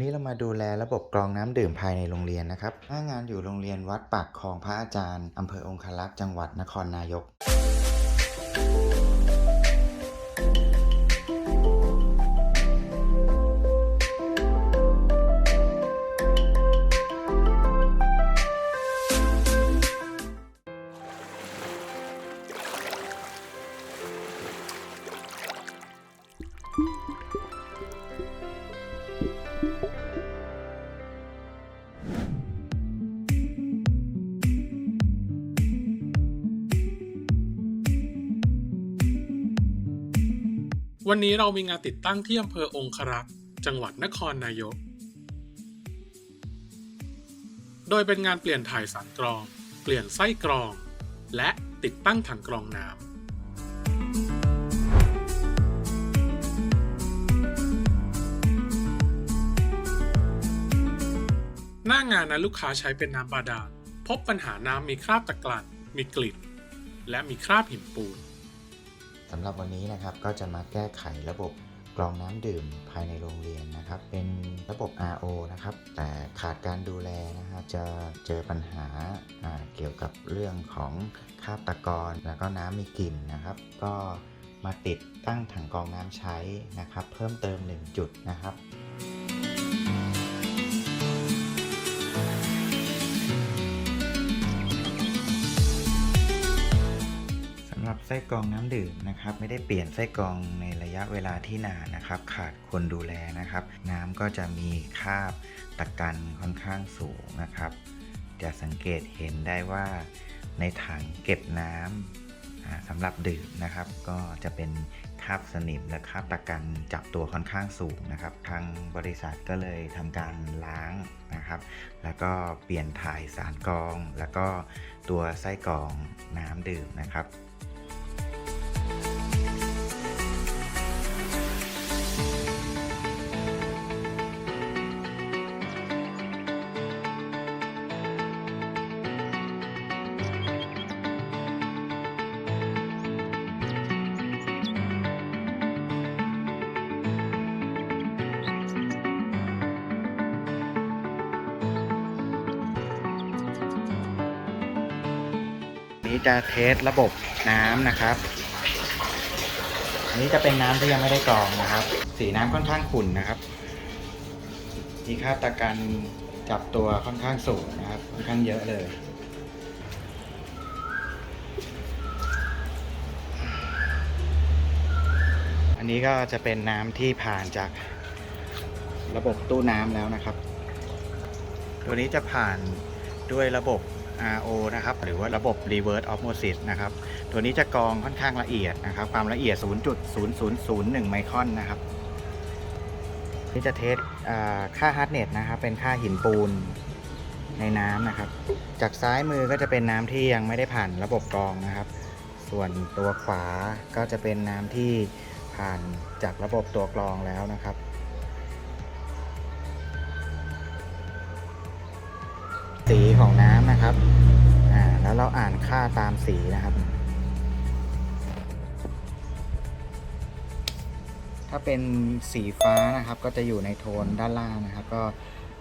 วันนี้เรามาดูแลระบบกรองน้ำดื่มภายในโรงเรียนนะครับหน้างานอยู่โรงเรียนวัดปากคลองพระอาจารย์อำเภอองคลักษ์จังหวัดนครนายก วันนี้เรามีงานติดตั้งที่อำเภอองครักษ์จังหวัดนครนายก โดยเป็นงานเปลี่ยนถ่ายสารกรอง เปลี่ยนไส้กรอง และติดตั้งถังกรองน้ำหน้างานนั้นลูกค้าใช้เป็นน้ำบาดาลพบปัญหาน้ำมีคราบตะกลั่นมีกลิ่น และมีคราบหินปูน สำหรับวันนี้นะครับก็จะมาแก้ไขระบบกรองน้ำดื่มภายในโรงเรียนนะครับ เป็นระบบ RO นะครับ แต่ขาดการดูแลนะฮะจะเจอปัญหาาเกี่ยวกับเรื่องของคาบตะกอนแล้วก็น้ำมีกลิ่นนะครับ ก็มาติดตั้งถังกรองน้ำใช้นะครับ เพิ่มเติม 1 จุดนะครับ รับไส้กรองน้ำดื่มนะครับ ไม่ได้เปลี่ยนไส้กรองในระยะเวลาที่นานนะครับ ขาดคนดูแลนะครับ น้ำก็จะมีคราบตะกันค่อนข้างสูงนะครับ จะสังเกตเห็นได้ว่าในถังเก็บน้ำอ่าสำหรับดื่มนะครับ ก็จะเป็นคราบสนิมและคราบตะกันจับตัวค่อนข้างสูงนะครับ ทางบริษัทก็เลยทำการล้างนะครับ แล้วก็เปลี่ยนถ่ายสารกรอง แล้วก็ตัวไส้กรองน้ำดื่มนะครับ นี้จะเทสระบบน้ำนะครับ อันนี้จะเป็นน้ำที่ยังไม่ได้กรองนะครับ สีน้ำค่อนข้างขุ่นนะครับ มีคราตะกันจับตัวค่อนข้างสูงนะครับ ค่อนข้างเยอะเลยอันนี้ก็จะเป็นน้ำที่ผ่านจากระบบตู้น้ำแล้วนะครับ ตัวนี้จะผ่านด้วยระบบ RO นะครับ หรือว่าระบบ reverse osmosis นะครับ ตัวนี้จะกรองค่อนข้างละเอียดนะครับ ความละเอียด 0.0001 ไมครอนนะครับ นี่จะเทสอ่าค่า hardness นะครับ เป็นค่าหินปูนในน้ำนะครับ จากซ้ายมือก็จะเป็นน้ำที่ยังไม่ได้ผ่านระบบกรองนะครับ ส่วนตัวขวาก็จะเป็นน้ำที่ผ่านจากระบบตัวกรองแล้วนะครับ ของน้ำนะครับ อ่า แล้วเราอ่านค่าตามสีนะครับ ถ้าเป็นสีฟ้านะครับ ก็จะอยู่ในโทนด้านล่างนะครับ ก็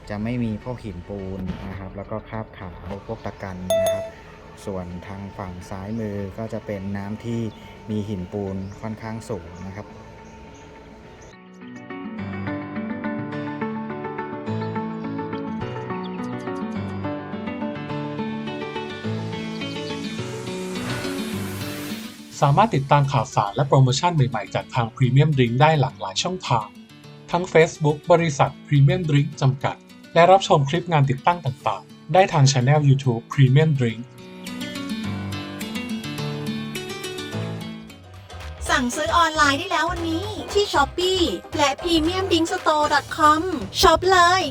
จะไม่มีพวกหินปูนนะครับ แล้วก็คราบขาวพวกตะกันนะครับ ส่วนทางฝั่งซ้ายมือก็จะเป็นน้ำที่มีหินปูนค่อนข้างสูงนะครับ สามารถติดตามข่าวสารและโปรโมชั่นใหม่ๆ จากทาง Premium Drink ได้หลากหลายช่องทาง ทั้ง Facebook บริษัท Premium Drink จำกัด และรับชมคลิปงานติดตั้งต่างๆ ได้ทาง Channel YouTube Premium Drink สั่งซื้อออนไลน์ได้แล้ววันนี้ที่ Shopee และ premiumdingstore.com ช็อปเลย